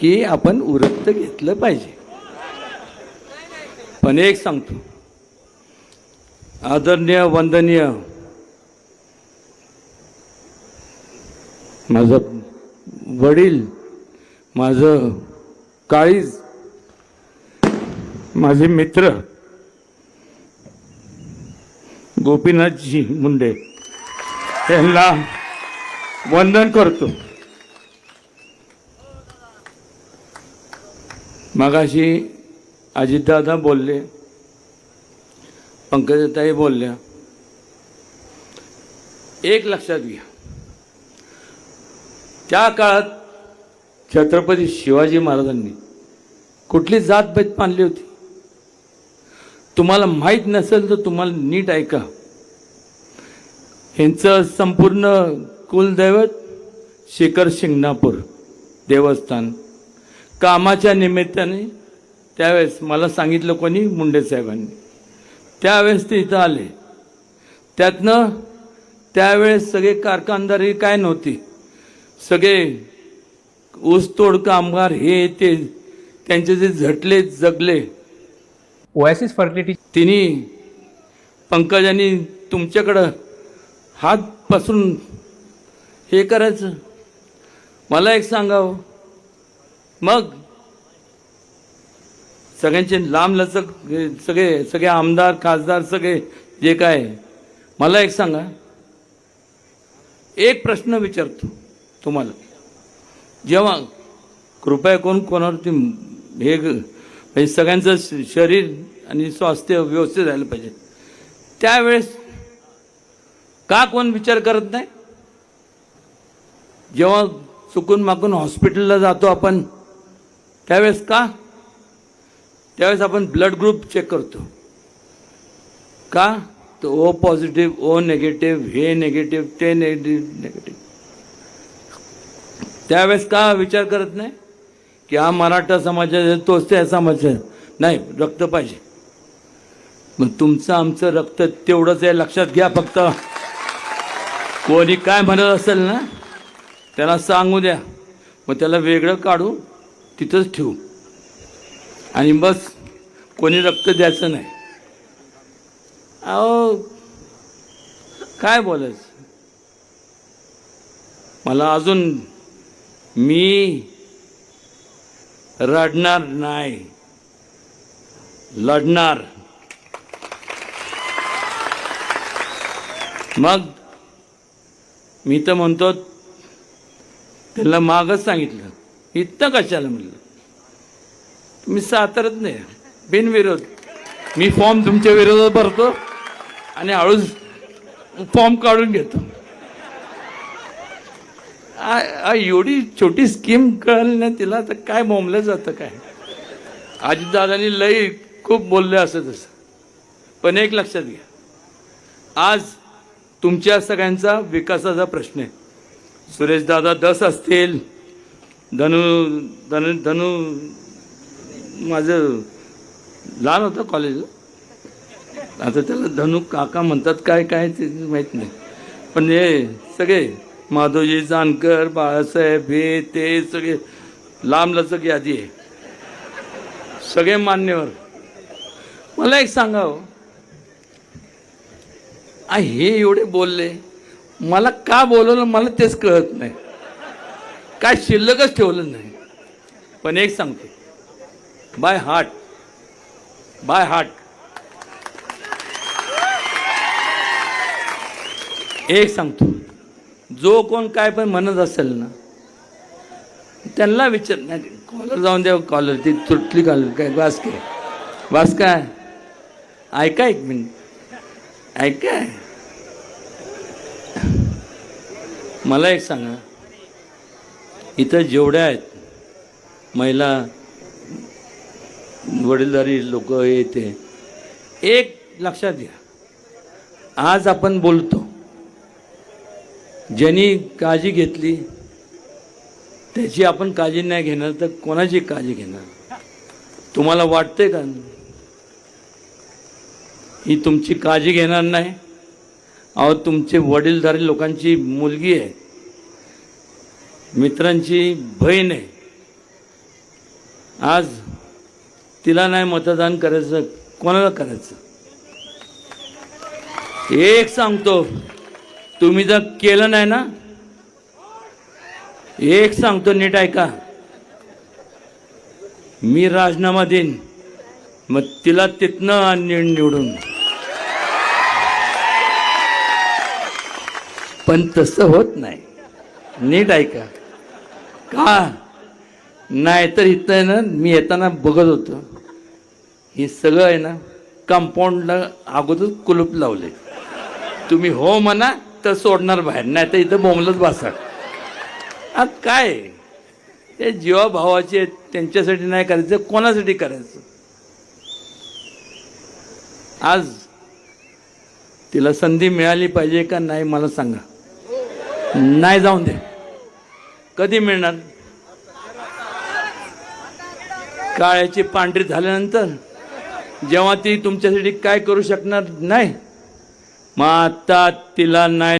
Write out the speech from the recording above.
की आपण उरक्त घेतलं पाहिजे. पण एक सांगतो. आदरणीय वंदनीय माझं वडील माझं काळीज माझे मित्र गोपीनाथजी मुंडे यांना वंदन करतो. मगाशी अजितदादा बोलले पंकजताई बोलल्या एक लक्षात घ्या. त्या काळात छत्रपती शिवाजी महाराजांनी कुठली जातभेद मानली होती? तुम्हाला माहीत नसेल तर तुम्हाला नीट ऐका. ह्यांचं संपूर्ण कुलदैवत शिखर शिंगणापूर देवस्थान. कामाच्या निमित्ताने त्यावेळेस मला सांगितलं कोणी? मुंडे साहेबांनी. त्यावेळेस ते इथं आले. त्यातनं त्यावेळेस सगळे कारखानदारी काय नव्हती. सगळे ऊसतोड कामगार हे ते त्यांचे जे झटले जगले. ओएसिस फर्टिलिटी तिने पंकजांनी तुमच्याकडं हात पसरून हे करायचं. मला एक सांगावं. मग सगळ्यांचे लांब लचक सगळे सगळे आमदार खासदार सगळे जे काय मला एक सांगा. एक प्रश्न विचारतो तुम्हाला. जेव्हा कृपया करून कोणावरती हे म्हणजे सगळ्यांचं श- शरीर आणि स्वास्थ्य व्यवस्थित राहिलं पाहिजे. त्यावेळेस का कोण विचार करत नाही? जेव्हा चुकून माकून हॉस्पिटलला जातो आपण त्यावेळेस का? त्यावेळेस आपण ब्लड ग्रुप चेक करतो. का? तर ओ पॉझिटिव्ह ओ निगेटिव्ह हे निगेटिव्ह ते नेगेटिव्ह निगेटिव्ह त्यावेळेस का विचार करत नाही? की हा मराठा समाजाचा तोच त्या समाजाचा नाही रक्त पाहिजे. मग तुमचं आमचं रक्त तेवढंच आहे लक्षात घ्या फक्त. कोणी काय म्हणत असेल ना त्याला सांगू द्या. मग त्याला वेगळं काढू. तिथंच ठेवू. आणि बस कोणी रक्त द्यायचं नाही. अहो काय बोलायचं? मला अजून मी रडणार नाही. लढणार. मग मी तर म्हणतो त्याला मागच सांगितलं. इथं कशाला म्हणलं? तुम्ही सातारच नाही बिनविरोध. मी फॉर्म तुमच्या विरोधात भरतो आणि हळूच फॉर्म काढून घेतो. एवढी छोटी स्कीम कळली ना तिला तर काय बोंबलं जातं काय? अजितदादांनी लई खूप बोलले असं तसं. पण एक लक्षात घ्या. आज तुमच्या सगळ्यांचा विकासाचा प्रश्न आहे. सुरेशदादा दस असतील धनु धनु धनु माझं लहान होतं कॉलेजला आता त्याला धनु काका म्हणतात काय काय ते माहीत नाही. पण हे सगळे माधवजी जानकर बाळासाहेब हे ते सगळे लांब लचक यादी आहे. सगळे मान्यवर. मला एक सांगावं हो. आ, हे एवढे बोलले मला का बोलवलं मला तेच कळत नाही. काय शिल्लकच ठेवलं नाही. पण एक सांगतो. बाय हार्ट बाय हार्ट एक सांगतो. जो कोण काय पण म्हणत असेल ना त्यांना विचार नाही कॉलर जाऊन द्या कॉलर ती तुटली कॉलर काय वास काय? वास काय? ऐका एक मिनिट. ऐका. मला एक सांगा. इथं जेवढ्या आहेत महिला वडीलधारी लोक येते एक लक्षात घ्या. आज आपण बोलतो ज्यांनी काळजी घेतली त्याची आपण काळजी नाही घेणार तर कोणाची काळजी घेणार? तुम्हाला वाटते का? ही तुमची काळजी घेणार नाही? अहो तुमचे वडीलधारी लोकांची मुलगी आहे. मित्रांची बहीण आहे. आज तिला नाही मतदान करायचं कोणाला करायचं? एक सांगतो तुम्ही जर केलं नाही ना? एक सांगतो नीट ऐका. मी राजीनामा देईन मग तिला तिथनं आण निवडून. पण तसं होत नाही. नीट ऐका. का नाही तर इथं आहे ना मी येताना बघत होतो. हे सगळं आहे ना कंपाऊंडला अगोदर कुलूप लावले. तुम्ही हो म्हणा तर सोडणार बाहेर. नाही तर इथं बोंबलत बसा. आज काय? ते जीवा भावाचे आहेत, त्यांच्यासाठी नाही करायचं कोणासाठी करायचं? आज तिला संधी मिळाली पाहिजे का नाही मला सांगा. नाही जाऊन दे. कधी मिळणार? काळ्याची पांढरी झाल्यानंतर जेव्हा ती तुमच्यासाठी काय करू शकणार? नाही. मग आता तिला नाही